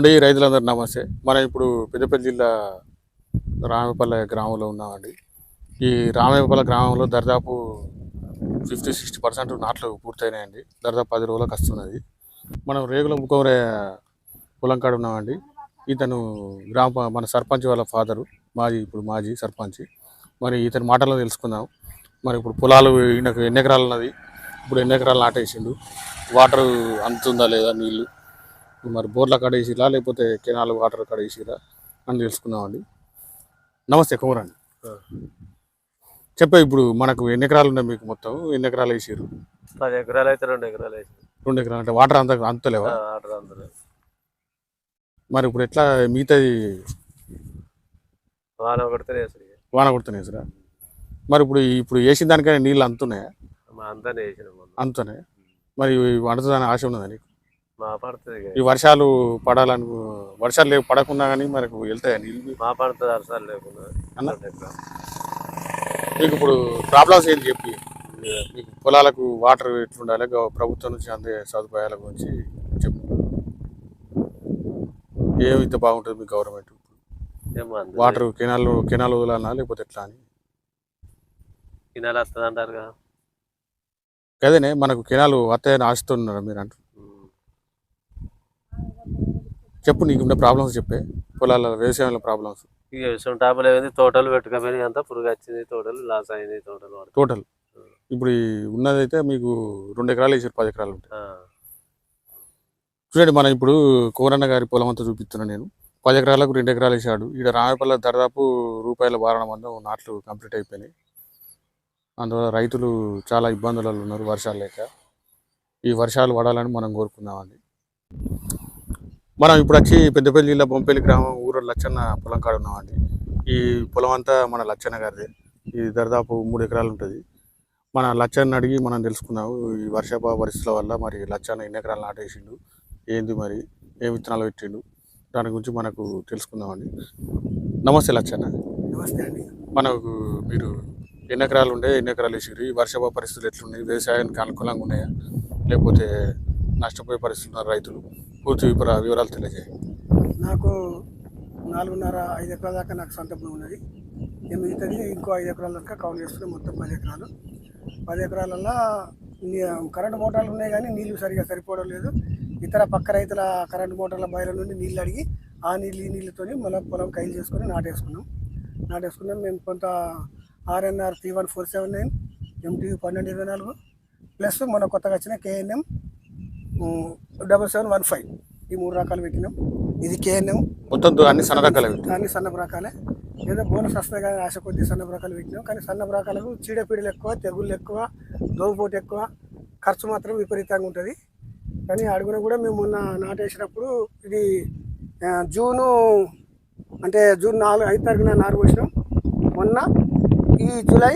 అండి రైతులందరూ నమస్తే. మనం ఇప్పుడు పెద్దపల్లి జిల్లా రామేపల్లె గ్రామంలో ఉన్నామండి. ఈ రామేపల్లె గ్రామంలో దర్దాపు ఫిఫ్టీ సిక్స్టీ పర్సెంట్ నాట్లు పూర్తయినాయండి. దర్దాపు పది రోజులకు వస్తున్నది మనం రేగుల ముఖవరే పొలం కాడ ఉన్నామండి. ఇతను గ్రామ మన సర్పంచ్ వాళ్ళ ఫాదరు మాజీ ఇప్పుడు మాజీ సర్పంచ్. మరి ఇతని మాటల్లో తెలుసుకుందాం. మరి ఇప్పుడు పొలాలు ఈయనకు ఎన్ని ఎకరాలు ఉన్నది? ఇప్పుడు ఎన్ని ఎకరాలు నాటేసిండు? వాటర్ అందుతుందా లేదా నీళ్ళు మరి బోర్ల కాడ వేసిరా లేకపోతే కెనాల్ వాటర్ కాడ వేసిరా అని తెలుసుకుందామండి నమస్తే కుమరండి. చెప్పే ఇప్పుడు మనకు ఎన్ని ఎకరాలు ఉన్నాయి మీకు మొత్తం? ఎన్ని ఎకరాలు వేసిరు పది ఎకరాలు అయితే రెండు ఎకరాలు వేసి రెండు ఎకరాలు అంటే వాటర్ అంత అంతలేవా ఆర్డర్ అందరూ మరి ఇప్పుడు ఎట్లా మిగతాది వాన కొడితే వేసి వాన కొడుతున్నాయి సార్ మరి ఇప్పుడు ఇప్పుడు వేసిన దానికైనా నీళ్ళు అంతున్నాయా? మా అంతా వేసిన అంతున్నాయి మరి వండుతుందని ఆశ ఉన్నదా నీకు. ఈ వర్షాలు పడాలను వర్షాలు లేవు పడకుండా కానీ మనకు వెళ్తాయా నీళ్ళు? మా పడుతుంది అరసాలు లేకుండా. అన్న? మీకు ఇప్పుడు ప్రాబ్లమ్స్ ఏంటి చెప్పి? మీకు పొలాలకు వాటర్ ఎట్లుండాలి? ప్రభుత్వం నుంచి అందే సదుపాయాల గురించి చెప్పు. ఏమైతే బాగుంటుంది మీ గవర్నమెంట్ వాటర్ కెనాల్ కెనాల్ వదలాలనా? లేకపోతే ఎట్లా అని? ఈ నెల వస్తుంది అంటారు కదా కదేనే మనకు కెనాల్ వస్తాయని ఆశిస్తున్నారు మీరు అంటారు చెప్పు నీకు ఉన్న ప్రాబ్లమ్స్ చెప్పే. పొలాల వ్యవసాయంలో ప్రాబ్లమ్స్ ఇక విషయం టాపులు ఏమైంది తోటలు పెట్టుకపోయినాయి అంతా పురుగు వచ్చింది తోటలు లాస్ అయింది తోటలు. టోటల్ ఇప్పుడు ఈ ఉన్నదైతే మీకు రెండు ఎకరాలు వేసారు పది ఎకరాలు ఉంటాయి చూడండి మనం ఇప్పుడు కోరన్న గారి పొలం అంతా చూపిస్తున్నా నేను. పది ఎకరాలకు రెండు ఎకరాలు వేసాడు. ఇక్కడ రామపల్ల దాదాపు రూపాయల వారణం మందం నాట్లు కంప్లీట్ అయిపోయినాయి. అందువల్ల రైతులు చాలా ఇబ్బందులలో ఉన్నారు వర్షాలు లేక. ఈ వర్షాలు పడాలని మనం కోరుకుందామండి మనం ఇప్పుడు వచ్చి పెద్దపల్లి జిల్లా బొంపల్లి గ్రామం ఊరు లచ్చన్న పొలం కాడ ఉన్నామండి. ఈ పొలం అంతా మన లచ్చన్న గారిదే. ఇది దాదాపు మూడు ఎకరాలు ఉంటుంది. మన లచ్చన్న అడిగి మనం తెలుసుకున్నాము. ఈ వర్షాభావ పరిస్థితుల వల్ల మరి లచ్చన్న ఎన్ని ఎకరాలు నాటేసిండు? ఏంది మరి? ఏ విత్తనాలు పెట్టిండు? దాని గురించి మనకు తెలుసుకుందామండి. నమస్తే లచ్చన్న. నమస్తే అండి. మనకు మీరు ఎన్ని ఎకరాలు ఉండే ఎన్ని ఎకరాలు వేసారు ఈ వర్షాభావ పరిస్థితులు ఎట్లున్నాయి? వ్యవసాయానికి అనుకూలంగా ఉన్నాయా? లేకపోతే నష్టపోయే పరిస్థితులు ఉన్నారు రైతులు? పూర్తి వివరాలు తెలియజేయండి. నాకు నాలుగున్నర ఐదు ఎకరాల దాకా నాకు సొంత భూమి ఉన్నది ఇక మిగతాది ఇంకో ఐదు ఎకరాల దాకా కౌలు చేస్తున్నాం మొత్తం పది ఎకరాలు. పది ఎకరాలలో కరెంటు మోటార్లు ఉన్నాయి కానీ నీళ్ళు సరిగా సరిపోవడం లేదు. ఇతర పక్క రైతుల కరెంటు మోటార్ల బయల నుండి నీళ్ళు అడిగి ఆ నీళ్ళు ఈ నీళ్ళతోని మళ్ళీ పొలం కైలు చేసుకొని నాటేసుకున్నాం. నాటేసుకున్నాం. మేము కొంత RNR three one four seven nine MTV పన్నెండు ఇరవై నాలుగు ప్లస్ మన కొత్తగా వచ్చిన KNM double seven one five ఈ మూడు రకాలు పెట్టినాం. ఇది కేఎన్ఎం. మొత్తం అన్ని సన్న రకాలు అవి. కానీ సన్నపు రకాలే. ఏదో బోనస్ వస్తుంది కానీ ఆశ కొద్ది సన్నపు రకాలు పెట్టినాం. కానీ సన్నపు రకాలకు చీడపీడలు ఎక్కువ తెగుళ్ళు ఎక్కువ దోమపోటు ఎక్కువ ఖర్చు మాత్రం విపరీతంగా ఉంటుంది. కానీ అడుగున కూడా మేము మొన్న నాటేసినప్పుడు ఇది జూను అంటే జూన్ నాలుగు ఐదు తారీఖున నారు పోసినాం. మొన్న ఈ జూలై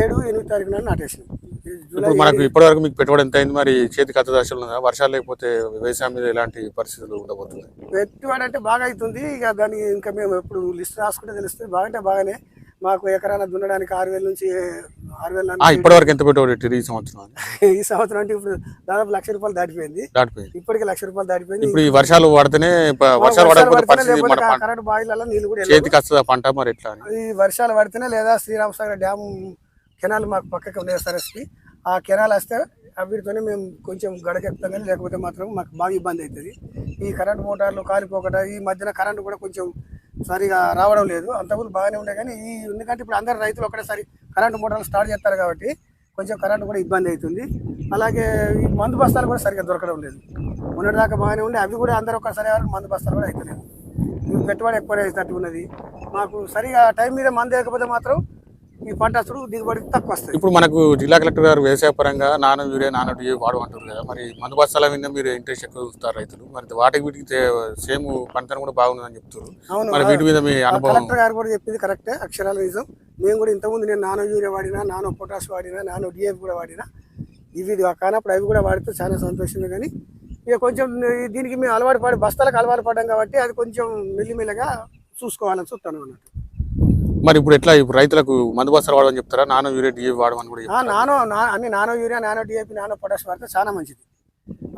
ఏడు ఎనిమిది తారీఖున నాటేసినాం. ఇప్పుడు మనకు ఇప్పటివరకు మీకు పెట్టుబడి ఎంత అయింది మరి చేతికి అత్త దశలు ఉందా వర్షాలు లేకపోతే వ్యవసాయం మీద ఎలాంటి పరిస్థితులు ఉండబోతున్నాయి? పెట్టుబడి అంటే బాగా అవుతుంది ఇక దాన్ని ఇంకా మేము ఎప్పుడు లిస్ట్ రాసుకుంటే తెలుస్తుంది. బాగంటే బాగానే మాకు ఎకరాన దున్నడానికి ఆరు వేల నుంచి ఆరు వేల ఇప్పటివరకు ఎంత పెట్టుబడి ఈ సంవత్సరం? ఈ సంవత్సరం అంటే ఇప్పుడు దాదాపు లక్ష రూపాయలు దాటిపోయింది. దాటిపోయింది. ఇప్పటికి లక్ష రూపాయలు దాటిపోయింది. ఇప్పుడు ఈ వర్షాలు పడితేనే వర్షాలు కరెంట్ నీళ్ళు కూడా. చేతికి వస్తుందా పంట మరి ఎట్లా ఈ వర్షాలు పడితేనే లేదా శ్రీరామసాగర్ డ్యామ్ కెనాల్ మాకు పక్కకి ఉంది సరస్కి ఆ కెనాల్ వస్తే వీటితోనే మేము కొంచెం గడకెత్తాం కానీ లేకపోతే మాత్రం మాకు బాగా ఇబ్బంది అవుతుంది. ఈ కరెంట్ మోటార్లు కాలిపోకట ఈ మధ్యన కరెంట్ కూడా కొంచెం సరిగా రావడం లేదు. అంతకుముందు బాగానే ఉండే కానీ ఈ ఎందుకంటే ఇప్పుడు అందరు రైతులు ఒకటేసారి కరెంటు మోటార్లు స్టార్ట్ చేస్తారు కాబట్టి కొంచెం కరెంటు కూడా ఇబ్బంది అవుతుంది. అలాగే ఈ మందు బస్తాలు కూడా సరిగ్గా దొరకడం లేదు. మొన్నటిదాకా బాగానే ఉండే. అవి కూడా అందరూ ఒకసారి వరకు మందు బస్తాలు కూడా అవుతలేదు పెట్టుబడి ఎక్కువ అయినట్టు ఉన్నది. మాకు సరిగా టైం మీద మందు వేయకపోతే మాత్రం ఈ పంట అసలు దిగుబడి తక్కువ వస్తుంది. ఇప్పుడు మనకు జిల్లా కలెక్టర్ గారు వ్యవసాయ పరంగా నాన్న యూరియా నాన్న డిఏ వాడు అంటారు కదా మరి మందు బస్తాల మీద మీరు ఇంట్రెస్ట్ ఎక్కువ చూస్తారు రైతులు. మరి వాటికి వీటికి సేమ్ పంటను కూడా బాగుందని చెప్తారు మరి వీటి మీద మీ అనుభవం? కలెక్టర్ గారు కూడా చెప్పింది కరెక్టే అక్షరాల నిజం. మేము కూడా ఇంతకుముందు నేను నానో యూరియా వాడినా నానో పొటాష్ వాడినా నానో డిఏపి కూడా వాడినా. ఇవి ఇది కానప్పుడు అవి కూడా వాడితే చాలా సంతోషమే కానీ ఇక కొంచెం దీనికి మేము అలవాటు పడి బస్తాలకు అలవాటు పడ్డాం కాబట్టి అది కొంచెం మెల్లిమెల్లగా చూసుకోవాలని చూస్తాను అన్నట్టు. మరి ఇప్పుడు ఎట్లా ఇప్పుడు రైతులకు మందు బస్తాలు వాడమని చెప్తారా నాన్న యూరియా డిఏ వాడమని కూడా? నానో అన్ని nano urea nano DAP nano potash వాడితే చాలా మంచిది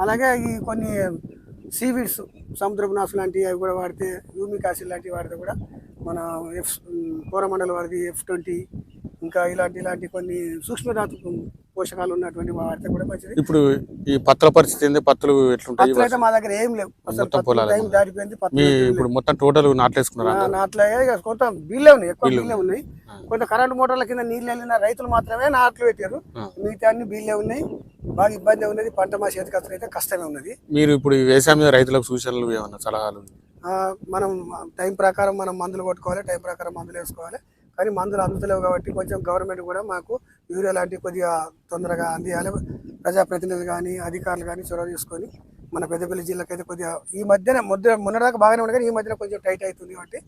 అలాగే ఈ కొన్ని సీవీడ్స్ సముద్రపు నాసు లాంటివి అవి కూడా వాడితే యూమిక్ యాసిడ్ లాంటివి వాడితే కూడా మన ఎఫ్ కోరమండల్ వాడిది ఎఫ్ ట్వంటీ ఇంకా ఇలాంటి ఇలాంటి కొన్ని సూక్ష్మధాతు పోషకాలు ఉన్నటువంటి వాడితే కూడా మంచిది. ఇప్పుడు ఈ పత్ర పరిస్థితి ఏంది? పత్తులు ఎట్లుంటాయి? అయితే మా దగ్గర ఏం లేవు. అసలు టైం దాటిపోయింది ఇప్పుడు మొత్తం టోటల్ నాట్లేసుకున్నారా నాట్లే కొంత బీళ్ళే ఉన్నాయి ఎక్కువ బీళ్ళే ఉన్నాయి. కొంత కరెంట్ మోటార్ల కింద నీళ్ళు వెళ్ళిన రైతులు మాత్రమే నాట్లు పెట్టారు. మిగతా అన్ని బీళ్ళే ఉన్నాయి. బాగా ఇబ్బంది ఉన్నది పంట మా చేతికి అసలు అయితే కష్టమే ఉన్నది. మీరు ఇప్పుడు వ్యవసాయం మీద రైతులకు సూచనలు ఏమన్నా సలహాలు? మనం టైం ప్రకారం మనం మందులు కొట్టుకోవాలి టైం ప్రకారం మందులు వేసుకోవాలి. కానీ మందులు అందుతలేవు కాబట్టి కొంచెం గవర్నమెంట్ కూడా మాకు యూరియా లాంటివి కొద్దిగా తొందరగా అందియాలి. ప్రజాప్రతినిధులు కానీ అధికారులు కానీ చొరవ తీసుకొని మన పెద్దపల్లి జిల్లాకైతే కొద్దిగా ఈ మధ్యన మొదట మొన్నదాకా బాగానే ఉంది కానీ ఈ మధ్యన కొంచెం టైట్ అవుతుంది కాబట్టి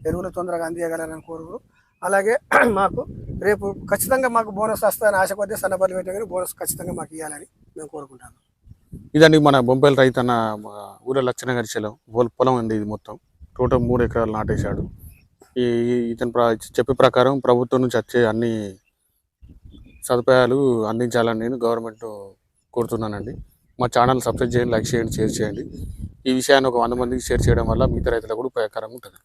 ఎరువులు తొందరగా అందియగలరని కోరుకు అలాగే మాకు రేపు ఖచ్చితంగా మాకు బోనస్ వస్తుందని ఆశ కొద్దీ సన్నపల్లి పెట్టే కానీ బోనస్ ఖచ్చితంగా మాకు ఇవ్వాలని మేము కోరుకుంటాను ఇదండి మన బొంపేల రైతు అన్న మా ఊళ్ళో లక్షణ గరిచెలం పొలం అండి ఇది మొత్తం. టోటల్ మూడు ఎకరాలు నాటేశాడు. ఈ ఇతను ఇతని చెప్పే ప్రకారం ప్రభుత్వం నుంచి వచ్చే అన్ని సదుపాయాలు అందించాలని నేను గవర్నమెంట్ కోరుతున్నానండి. మా ఛానల్ సబ్స్క్రైబ్ చేయండి లైక్ చేయండి షేర్ చేయండి. ఈ విషయాన్ని ఒక వంద మందికి షేర్ చేయడం వల్ల మిగతా రైతులకు కూడా ఉపయోగకరంగా ఉంటుంది.